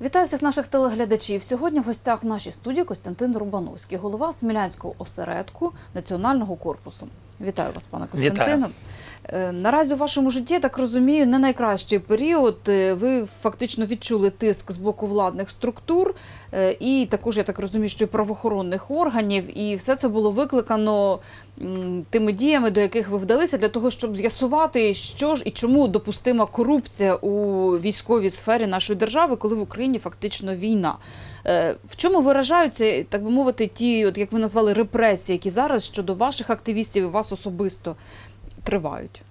Вітаю всіх наших телеглядачів. Сьогодні в гостях в нашій студії Костянтин Рубановський, голова Смілянського осередку Національного корпусу. Вітаю вас, пане Костянтине. Е, Наразі у вашому житті, я так розумію, не найкращий період. Е, Ви фактично відчули тиск з боку владних структур, е, і також я так розумію, що і правоохоронних органів. І все це було викликано тими діями, до яких ви вдалися, для того, щоб з'ясувати, що ж і чому допустима корупція у військовій сфері нашої держави, коли в Україні фактично війна. В чому виражаються, так би мовити, ті, от як ви назвали, репресії, які зараз щодо ваших активістів і вас особисто тривають?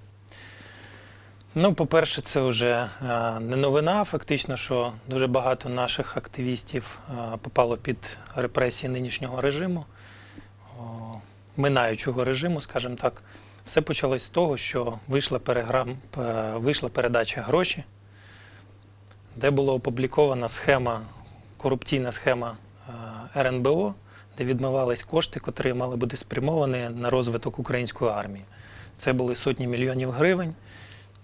Ну, по-перше, це вже е, не новина. Фактично, що дуже багато наших активістів е, попало під репресії нинішнього режиму, минаючого режиму, скажімо так. Все почалось з того, що вийшла, переграм, е, вийшла передача гроші, де була опублікована схема, корупційна схема РНБО, де відмивались кошти, котрі мали бути спрямовані на розвиток української армії. Це були сотні мільйонів гривень.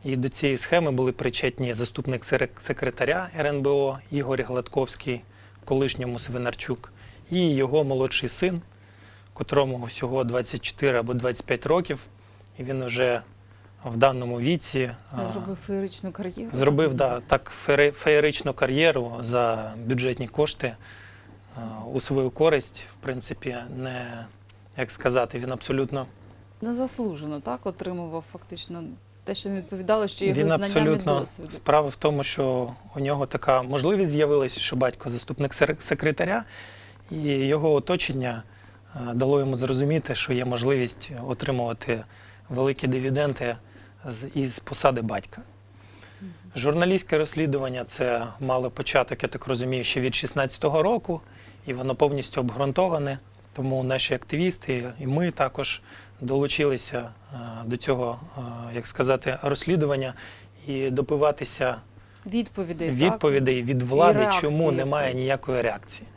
І до цієї схеми були причетні заступник секретаря РНБО Ігор Гладковський, колишньому Свинарчук, і його молодший син, котрому всього 24 або 25 років. І він вже в даному віці Зробив феєричну кар'єру. зробив да, так феєричну кар'єру за бюджетні кошти у свою користь. В принципі, не як сказати, він абсолютно Незаслужено так отримував фактично те, що не відповідало, що його Він абсолютно досвіду. справа в тому, що у нього така можливість з'явилася, що батько заступник секретаря, і його оточення е, дало йому зрозуміти, що є можливість отримувати великі дивіденди із посади батька. Журналістське розслідування це мало початок, я так розумію, ще від 16-го року, і воно повністю обґрунтоване. Тому наші активісти і ми також долучилися е, до цього, е, як сказати, розслідування і добиватися Відповідей, відповідей від влади, реакції чому немає ніякої реакції.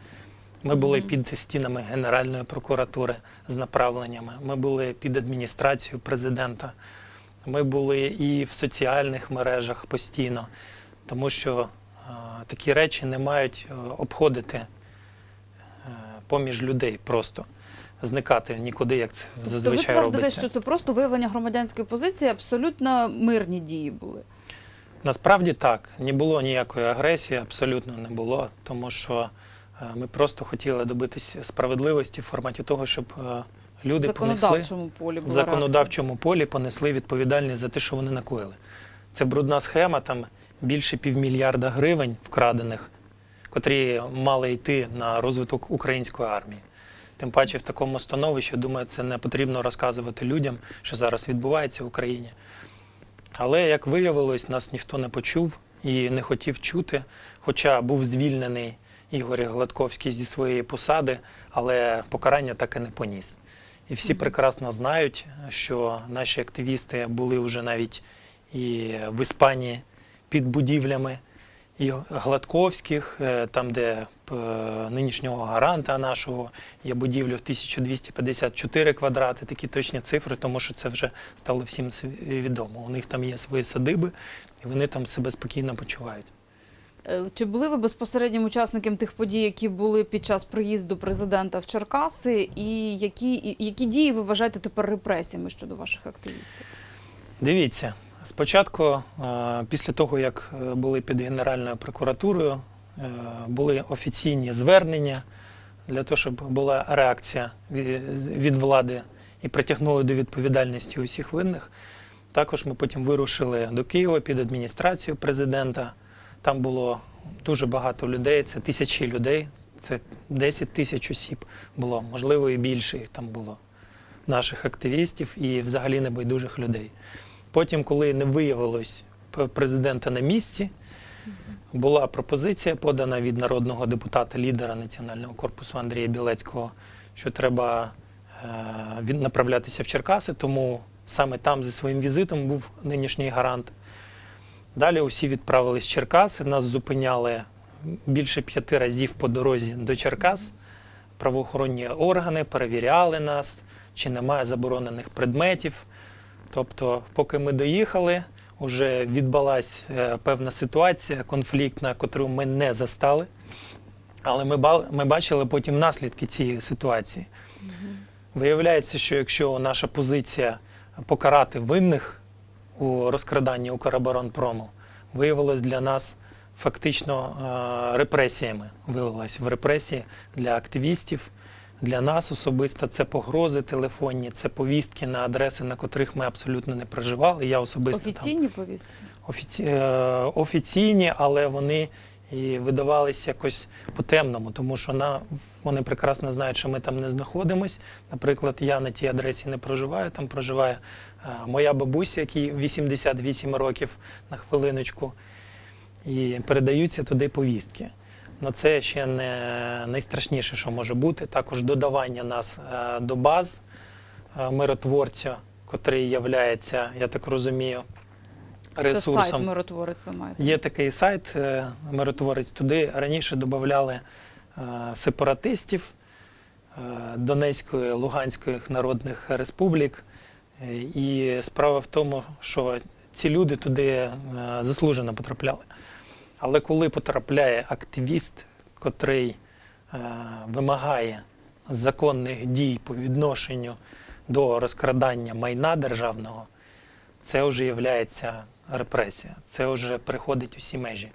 Ми були під стінами Генеральної прокуратури з направленнями, ми були під адміністрацією президента, ми були і в соціальних мережах постійно, тому що е, такі речі не мають обходити поміж людей просто. Зникати нікуди, як це Тобто ви зазвичай твердите, робиться. що це просто виявлення громадянської позиції, абсолютно мирні дії були. Насправді так, не було ніякої агресії, абсолютно не було, тому що е, ми просто хотіли добитися справедливості в форматі того, щоб е, В люди понесли законодавчому полі в законодавчому полі понесли відповідальність за те, що вони накоїли. Це брудна схема, там більше півмільярда гривень вкрадених, котрі мали йти на розвиток української армії. Тим паче в такому становищі, думаю, це не потрібно розказувати людям, що зараз відбувається в Україні. Але, як виявилось, нас ніхто не почув і не хотів чути, хоча був звільнений Ігор Гладковський зі своєї посади, але покарання так і не поніс. І всі прекрасно знають, що наші активісти були вже навіть і в Іспанії під будівлями і Гладковських, е, там, де е, нинішнього гаранта нашого є будівля в 1254 квадрати, такі точні цифри, тому що це вже стало всім відомо. У них там є свої садиби, і вони там себе спокійно почувають. Е, Чи були ви безпосереднім учасником тих подій, які були під час приїзду президента в Черкаси, і які, які дії ви вважаєте тепер репресіями щодо ваших активістів? Дивіться, спочатку, е, після того, як е, були під Генеральною прокуратурою, е, були офіційні звернення для того, щоб була реакція від влади і притягнули до відповідальності усіх винних. Також ми потім вирушили до Києва під адміністрацію президента. Там було дуже багато людей, це тисячі людей, це 10 тисяч осіб було, можливо, і більше їх там було, наших активістів і взагалі небайдужих людей. Потім, коли не виявилось президента на місці, була пропозиція подана від народного депутата, лідера Національного корпусу Андрія Білецького, що треба е, направлятися в Черкаси, тому саме там зі своїм візитом був нинішній гарант. Далі усі відправились в Черкаси, нас зупиняли більше п'яти разів по дорозі до Черкас. Правоохоронні органи перевіряли нас, чи немає заборонених предметів. Тобто, поки ми доїхали, вже відбулася е, певна ситуація конфліктна, яку ми не застали. Але ми, ми бачили потім наслідки цієї ситуації. Виявляється, що якщо наша позиція покарати винних у розкраданні Укроборонпрому виявилось для нас фактично е, репресіями, вилилась в репресії для активістів. Для нас особисто це погрози телефонні, це повістки на адреси, на котрих ми абсолютно не проживали. Я особисто там Офіційні повістки? офіці... е, офіційні, але вони і видавалися якось по-темному, тому що на... вони прекрасно знають, що ми там не знаходимось. Наприклад, я на тій адресі не проживаю, там проживає е, моя бабуся, якій 88 років на хвилиночку, і передаються туди повістки. Ну, це ще не найстрашніше, що може бути. Також додавання нас е, до баз е, миротворця, котрий являється, я так розумію, Це сайт миротворець ви маєте. Є такий сайт е, миротворець. Туди раніше додавали сепаратистів Донецької, Луганської народних республік. І справа в тому, що ці люди туди заслужено потрапляли. Але коли потрапляє активіст, котрий е, вимагає законних дій по відношенню до розкрадання майна державного, це вже є репресія. Це вже переходить усі межі.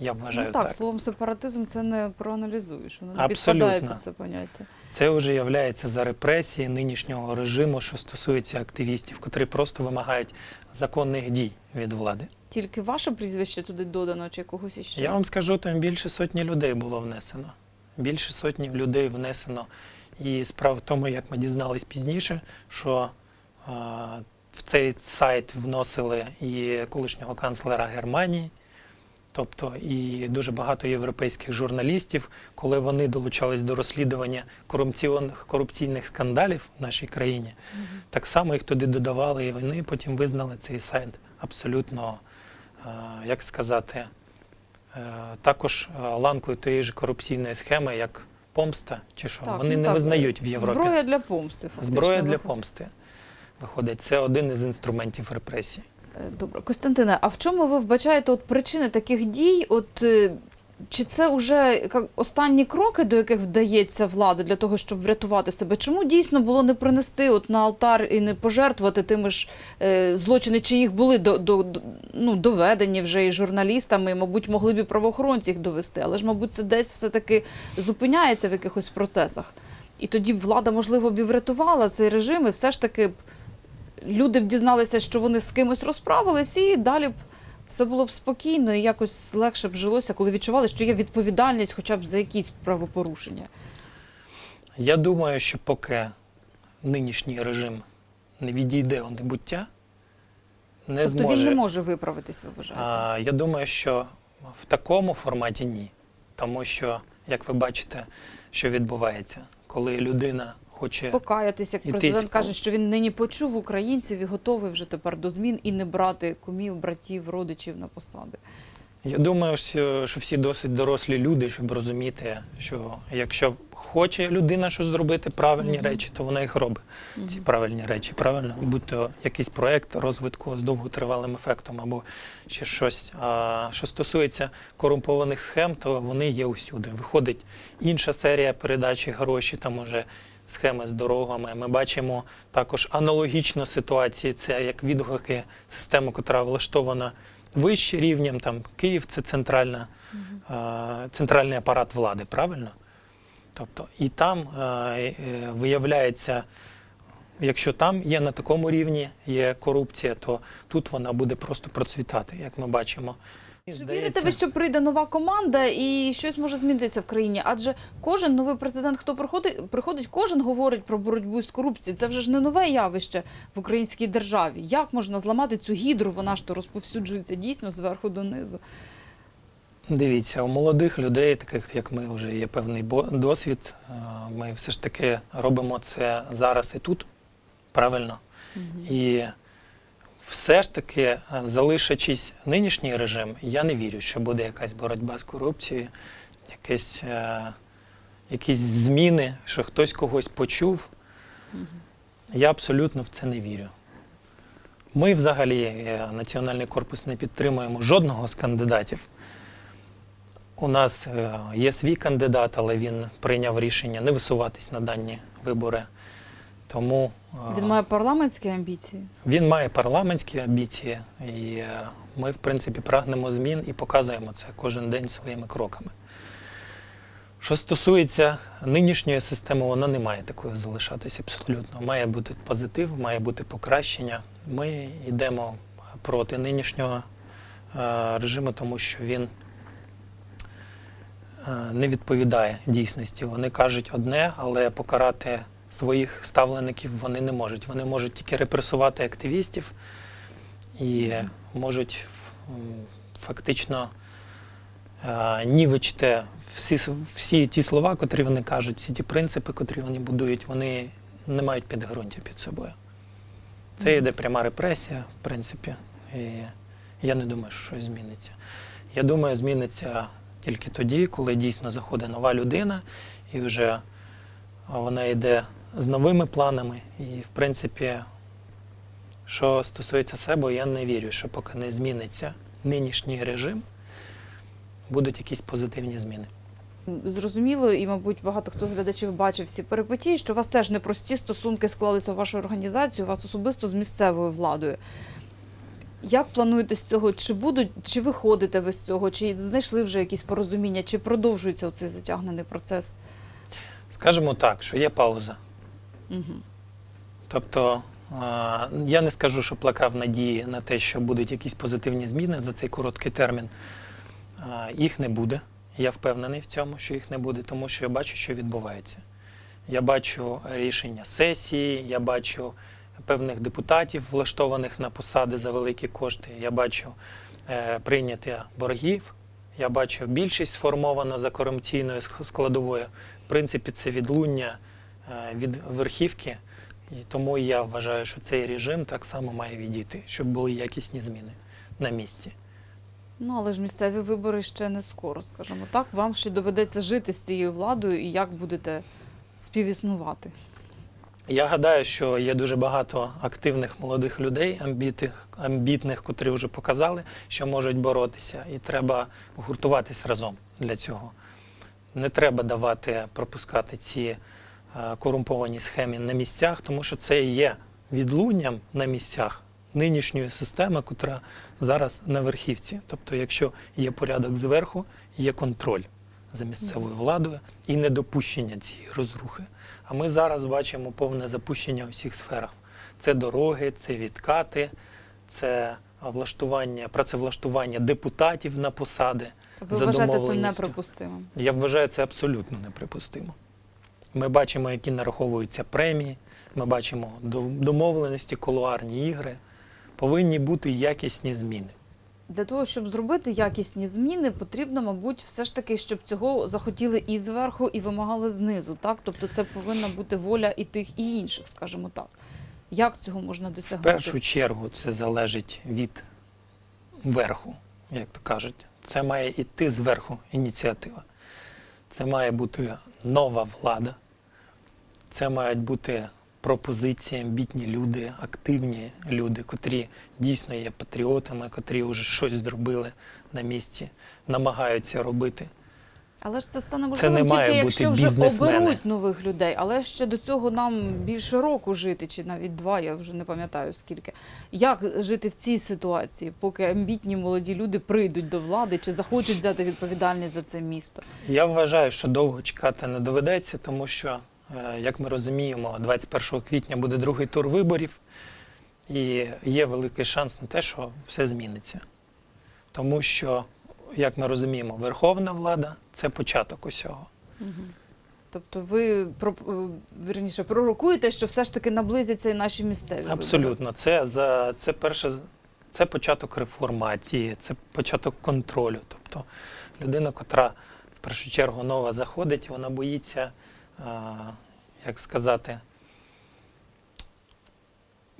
Я вважаю ну, так, так. словом сепаратизм це не проаналізуєш. Воно не Абсолютно. підпадає під це поняття. Це вже є за репресії нинішнього режиму, що стосується активістів, котрі просто вимагають законних дій від влади. Тільки ваше прізвище туди додано чи когось іще? Я вам скажу, там більше сотні людей було внесено. Більше сотні людей внесено. І справа в тому, як ми дізнались пізніше, що е, в цей сайт вносили і колишнього канцлера Германії, тобто і дуже багато європейських журналістів, коли вони долучались до розслідування корупційних, корупційних скандалів в нашій країні, Мгм. так само їх туди додавали, і вони потім визнали цей сайт абсолютно, е, як сказати, е, також е, ланкою тієї ж корупційної схеми, як помста, чи що. Так, вони ну не так, визнають в Європі. Зброя для помсти, фактично. Зброя для помсти. Виходить, це один із інструментів репресії. Е, Добре, Костянтина, а в чому ви вбачаєте от причини таких дій? От е, чи це вже останні кроки, до яких вдається влада для того, щоб врятувати себе? Чому дійсно було не принести от на алтар і не пожертвувати тими ж е, злочини, чи їх були до, до- ну, доведені вже і журналістами, і, мабуть, могли б і правоохоронці їх довести, але ж, мабуть, це десь все-таки зупиняється в якихось процесах. І тоді б влада, можливо, б і врятувала цей режим, і все ж таки б люди б дізналися, що вони з кимось розправились, і далі б все було б спокійно і якось легше б жилося, коли відчували, що є відповідальність хоча б за якісь правопорушення. Я думаю, що поки нинішній режим не відійде у небуття, не тобто зможе. він не може виправитись, ви вважаєте? А, я думаю, що в такому форматі ні. Тому що, як ви бачите, що відбувається, коли людина хоче. Покаятись, як президент каже, що він нині почув українців і готовий вже тепер до змін і не брати кумів, братів, родичів на посади. Я думаю, що всі досить дорослі люди, щоб розуміти, що якщо хоче людина щось зробити, правильні Мгм. речі, то вона їх робить. Ці правильні речі, правильно? Будь то якийсь проект розвитку з довготривалим ефектом або ще щось. А що стосується корумпованих схем, то вони є усюди. Виходить інша серія передачі гроші, там уже схеми з дорогами. Ми бачимо також аналогічну ситуацію. Це як відгуки системи, яка влаштована вище рівнем. Там Київ це центральна, е, центральний апарат влади, правильно? Тобто, і там е, е, виявляється, якщо там є на такому рівні є корупція, то тут вона буде просто процвітати, як ми бачимо. Чи вірите ви, що прийде нова команда і щось може змінитися в країні? Адже кожен новий президент, хто приходить, приходить, кожен говорить про боротьбу з корупцією. Це вже ж не нове явище в українській державі. Як можна зламати цю гідру? Вона ж то розповсюджується дійсно зверху донизу. Дивіться, у молодих людей, таких як ми, вже є певний досвід. Е, Ми все ж таки робимо це зараз і тут, правильно? І все ж таки, е, залишачись нинішній режим, я не вірю, що буде якась боротьба з корупцією, якесь, е, якісь зміни, що хтось когось почув. Я абсолютно в це не вірю. Ми взагалі, е, Національний корпус, не підтримуємо жодного з кандидатів. У нас є свій кандидат, але він прийняв рішення не висуватись на дані вибори. Тому е, Він має парламентські амбіції. він має парламентські амбіції, і е, ми, в принципі, прагнемо змін і показуємо це кожен день своїми кроками. Що стосується нинішньої системи, вона не має такою залишатися абсолютно. Має бути позитив, має бути покращення. Ми йдемо проти нинішнього е, режиму, тому що він е, не відповідає дійсності. Вони кажуть одне, але покарати своїх ставлеників вони не можуть. Вони можуть тільки репресувати активістів і можуть фактично е, нівечте всі, всі ті слова, котрі вони кажуть, всі ті принципи, котрі вони будують, вони не мають підґрунтя під собою. Це йде пряма репресія, в принципі, і я не думаю, що щось зміниться. Я думаю, зміниться тільки тоді, коли дійсно заходить нова людина, і вже вона йде з новими планами. І, в принципі, що стосується себе, я не вірю, що поки не зміниться нинішній режим, будуть якісь позитивні зміни. Зрозуміло, і, мабуть, багато хто з глядачів бачив всі перипетії, що у вас теж непрості стосунки склалися у вашу організацію, у вас особисто з місцевою владою. Як плануєте з цього? Чи будуть, чи виходите ви з цього, чи знайшли вже якісь порозуміння, чи продовжується цей затягнений процес? Скажемо так, що є пауза. Тобто е, я не скажу, що плакав надії на те, що будуть якісь позитивні зміни за цей короткий термін. Е, Їх не буде. Я впевнений в цьому, що їх не буде, тому що я бачу, що відбувається. Я бачу рішення сесії, я бачу певних депутатів, влаштованих на посади за великі кошти. Я бачу е, прийняття боргів. Я бачу більшість сформована за корупційною складовою. В принципі, це відлуння від верхівки. І тому я вважаю, що цей режим так само має відійти, щоб були якісні зміни на місці. Ну, але ж місцеві вибори ще не скоро, скажімо так. Вам ще доведеться жити з цією владою і як будете співіснувати. Я гадаю, що є дуже багато активних молодих людей, амбітних, амбітних, котрі вже показали, що можуть боротися, і треба гуртуватись разом для цього. Не треба давати пропускати ці е, корумповані схеми на місцях, тому що це і є відлунням на місцях нинішньої системи, котра зараз на верхівці. Тобто, якщо є порядок зверху, є контроль за місцевою владою і недопущення цієї розрухи. А ми зараз бачимо повне запущення у всіх сферах. Це дороги, це відкати, це влаштування, працевлаштування депутатів на посади. Ви За вважаєте це неприпустимим? Я вважаю це абсолютно неприпустимо. Ми бачимо, які нараховуються премії, ми бачимо домовленості, колуарні ігри. Повинні бути якісні зміни. Для того, щоб зробити якісні зміни, потрібно, мабуть, все ж таки, щоб цього захотіли і зверху, і вимагали знизу. Так? Тобто це повинна бути воля і тих, і інших, скажімо так. Як цього можна В досягнути? першу чергу це залежить від верху, як то кажуть. Це має йти зверху ініціатива. Це має бути нова влада. Це мають бути пропозиції, амбітні люди, активні люди, котрі дійсно є патріотами, котрі вже щось зробили на місці, намагаються робити. Але ж це стане можливим тільки якщо вже оберуть нових людей. Але ще до цього нам більше року жити, чи навіть два, я вже не пам'ятаю скільки. Як жити в цій ситуації, поки амбітні молоді люди прийдуть до влади чи захочуть взяти відповідальність за це місто? Я вважаю, що довго чекати не доведеться, тому що, як ми розуміємо, 21 квітня буде другий тур виборів, і є великий шанс на те, що все зміниться. Тому що, як ми розуміємо, верховна влада це початок усього. Угу. Тобто ви про верніше пророкуєте, що все ж таки наблизяться і наші місцеві? Абсолютно, це за це перше це початок реформації, це початок контролю. Тобто людина, котра в першу чергу нова заходить, вона боїться, як сказати,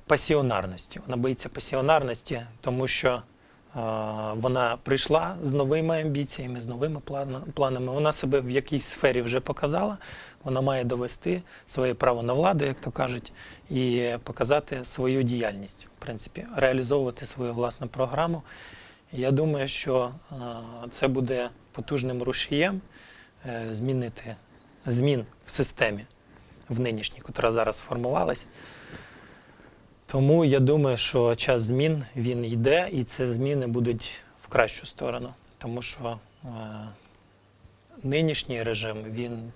пасіонарності. Вона боїться пасіонарності, тому що вона прийшла з новими амбіціями, з новими планами. Вона себе в якійсь сфері вже показала. Вона має довести своє право на владу, як то кажуть, і показати свою діяльність, в принципі, реалізовувати свою власну програму. Я думаю, що це буде потужним рушієм е, змінити змін в системі в нинішній, яка зараз сформувалась. Тому я думаю, що час змін він йде, і ці зміни будуть в кращу сторону. Тому що е, нинішній режим він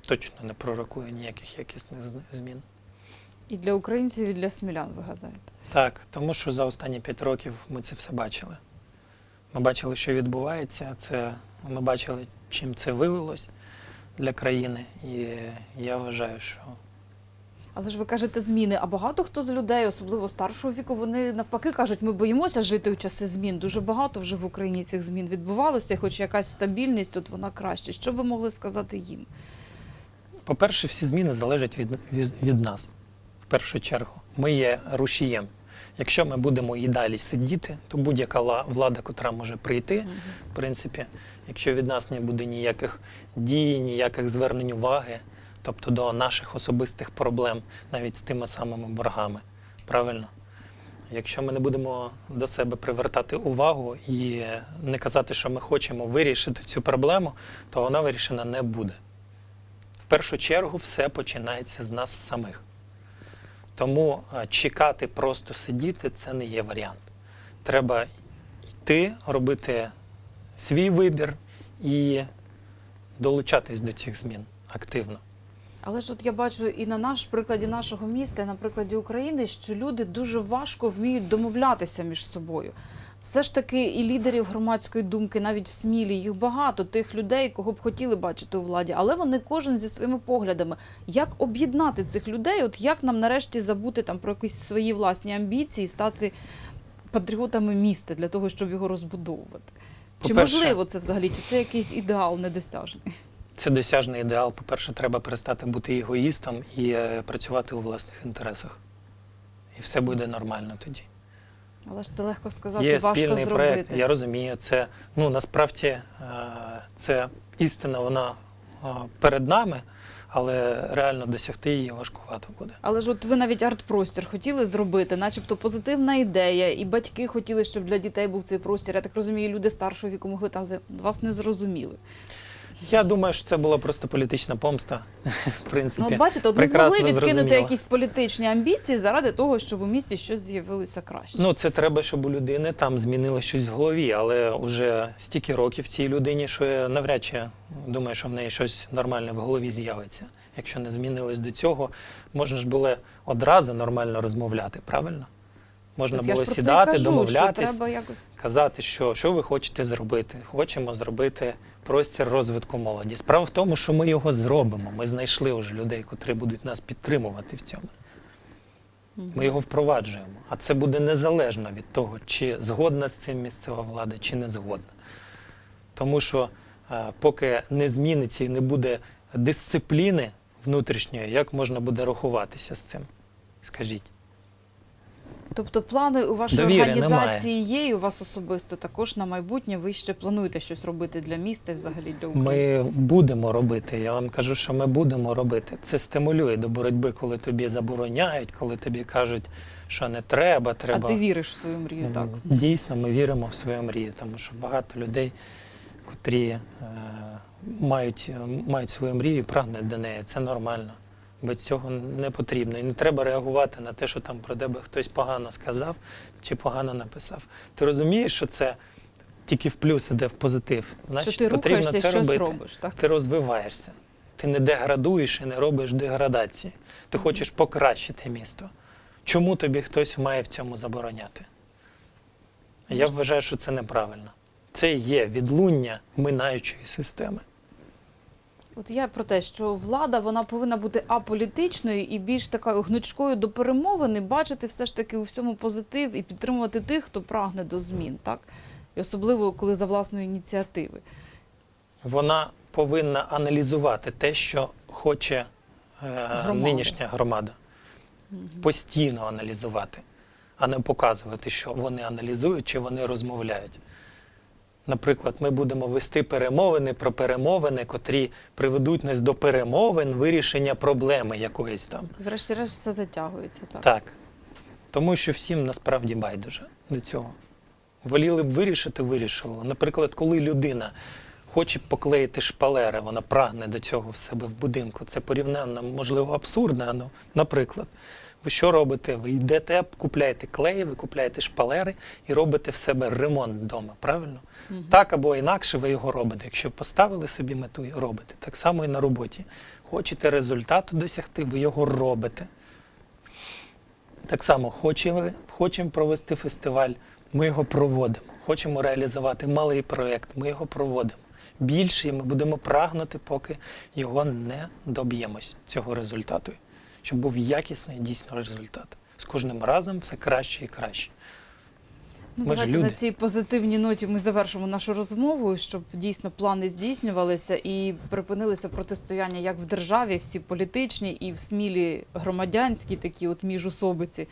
точно не пророкує ніяких якісних змін. І для українців, і для смілян, ви гадаєте. Так, тому що за останні п'ять років ми це все бачили. Ми бачили, що відбувається. Це ми бачили, чим це вилилось для країни. І я вважаю, що Але ж ви кажете зміни. А багато хто з людей, особливо старшого віку, вони навпаки кажуть, ми боїмося жити у часи змін. Дуже багато вже в Україні цих змін відбувалося, хоч якась стабільність, тут вона краще. Що ви могли сказати їм? По-перше, всі зміни залежать від, від, від нас в першу чергу. Ми є рушієм. Якщо ми будемо і далі сидіти, то будь-яка влада, котра може прийти, в принципі, якщо від нас не буде ніяких дій, ніяких звернень уваги, тобто до наших особистих проблем, навіть з тими самими боргами, правильно? Якщо ми не будемо до себе привертати увагу і не казати, що ми хочемо вирішити цю проблему, то вона вирішена не буде. В першу чергу все починається з нас самих. Тому е, чекати, просто сидіти це не є варіант. Треба йти, робити свій вибір і долучатись до цих змін активно. Але ж от я бачу і на наш прикладі нашого міста, і на прикладі України, що люди дуже важко вміють домовлятися між собою. Все ж таки, і лідерів громадської думки, навіть в Смілі, їх багато тих людей, кого б хотіли бачити у владі, але вони кожен зі своїми поглядами. Як об'єднати цих людей? От як нам нарешті забути там про якісь свої власні амбіції, стати патріотами міста для того, щоб його розбудовувати? Чи можливо це взагалі? Чи це якийсь ідеал недосяжний? Це досяжний ідеал. По-перше, треба перестати бути егоїстом і е, працювати у власних інтересах. І все буде нормально тоді. Але ж це легко сказати, Є важко спільний зробити. проєкт, я розумію. Це ну насправді е, це істина, вона е, перед нами, але реально досягти її важкувато буде. Але ж от ви навіть арт-простір хотіли зробити, начебто позитивна ідея, і батьки хотіли, щоб для дітей був цей простір. Я так розумію, люди старшого віку могли там за- вас не зрозуміли. Я думаю, що це була просто політична помста. В принципі, Ну, от бачите, от прекрасно змогли відкинути зрозуміло. якісь політичні амбіції заради того, щоб у місті щось з'явилося краще. Ну, це треба, щоб у людини там змінило щось в голові, але вже стільки років цій людині, що я навряд чи думаю, що в неї щось нормальне в голові з'явиться. Якщо не змінилось до цього, можна ж було одразу нормально розмовляти, правильно? Можна От я ж було про це і сідати, кажу, домовлятись, що треба якось. казати, що, що ви хочете зробити. Хочемо зробити простір розвитку молоді. Справа в тому, що ми його зробимо. Ми знайшли вже людей, котрі будуть нас підтримувати в цьому. Ми його впроваджуємо. А це буде незалежно від того, чи згодна з цим місцева влада, чи не згодна. Тому що е, поки не зміниться і не буде дисципліни внутрішньої, як можна буде рахуватися з цим? Скажіть. Тобто плани у вашої Довіри організації є, і у вас особисто також на майбутнє ви ще плануєте щось робити для міста і взагалі для України. Ми будемо робити. Я вам кажу, що ми будемо робити. Це стимулює до боротьби, коли тобі забороняють, коли тобі кажуть, що не треба, треба. А ти віриш в свою мрію, так? Дійсно, ми віримо в свою мрію, тому що багато людей, котрі е, мають, мають свою мрію і прагнуть до неї. Це нормально. Без цього не потрібно. І не треба реагувати на те, що там про тебе хтось погано сказав чи погано написав. Ти розумієш, що це тільки в плюс іде в позитив. Значить, що ти потрібно рухаєшся це щось робити. робиш, так? Ти розвиваєшся. Ти не деградуєш і не робиш деградації. Ти хочеш покращити місто. Чому тобі хтось має в цьому забороняти? Я вважаю, що це неправильно. Це є відлуння минаючої системи. От я про те, що влада вона повинна бути аполітичною і більш такою гнучкою до перемовини, бачити все ж таки у всьому позитив і підтримувати тих, хто прагне до змін, так? І особливо коли за власної ініціативи. Вона повинна аналізувати те, що хоче е, Громада. нинішня громада. Мгм. Постійно аналізувати. а не показувати, що вони аналізують чи вони розмовляють. Наприклад, ми будемо вести перемовини про перемовини, котрі приведуть нас до перемовин вирішення проблеми якоїсь там. Врешті-решт все затягується. Так. Так. Тому що всім насправді байдуже до цього. Воліли б вирішити, вирішили. Наприклад, коли людина хоче поклеїти шпалери, вона прагне до цього в себе в будинку. Це порівнянно, можливо, абсурдно. Ну, наприклад, ви що робите? Ви йдете, купляєте клей, ви купляєте шпалери і робите в себе ремонт вдома, правильно? Мгм. Так або інакше ви його робите. Якщо поставили собі мету робите. Так само і на роботі. Хочете результату досягти, ви його робите. Так само хочемо, хочемо провести фестиваль, ми його проводимо. Хочемо реалізувати малий проєкт, ми його проводимо. Більше і ми будемо прагнути, поки його не доб'ємось, цього результату. Щоб був якісний дійсно результат. З кожним разом все краще і краще. Ну, Ми давайте на цій позитивній ноті ми завершимо нашу розмову, щоб дійсно плани здійснювалися і припинилися протистояння як в державі, всі політичні і в смілі громадянські такі от міжусобиці.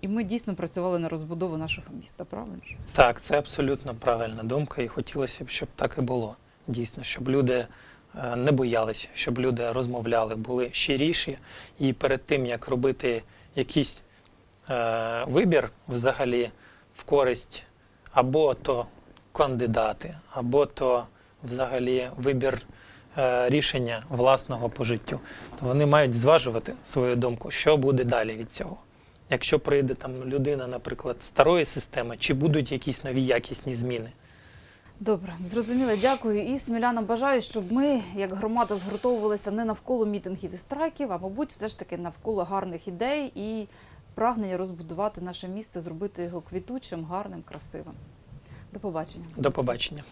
І ми дійсно працювали на розбудову нашого міста, правильно? Так, це абсолютно правильна думка, і хотілося б, щоб так і було. Дійсно, щоб люди не боялися, щоб люди розмовляли, були щиріші. І перед тим, як робити якийсь е, вибір взагалі в користь або то кандидати, або то взагалі вибір е, рішення власного по життю, то вони мають зважувати свою думку, що буде далі від цього. Якщо прийде там людина, наприклад, старої системи, чи будуть якісь нові якісні зміни? Добре, зрозуміло, дякую. І смілянам бажаю, щоб ми, як громада, згуртовувалися не навколо мітингів і страйків, а мабуть, все ж таки навколо гарних ідей і прагнення розбудувати наше місто, зробити його квітучим, гарним, красивим. До побачення. До побачення.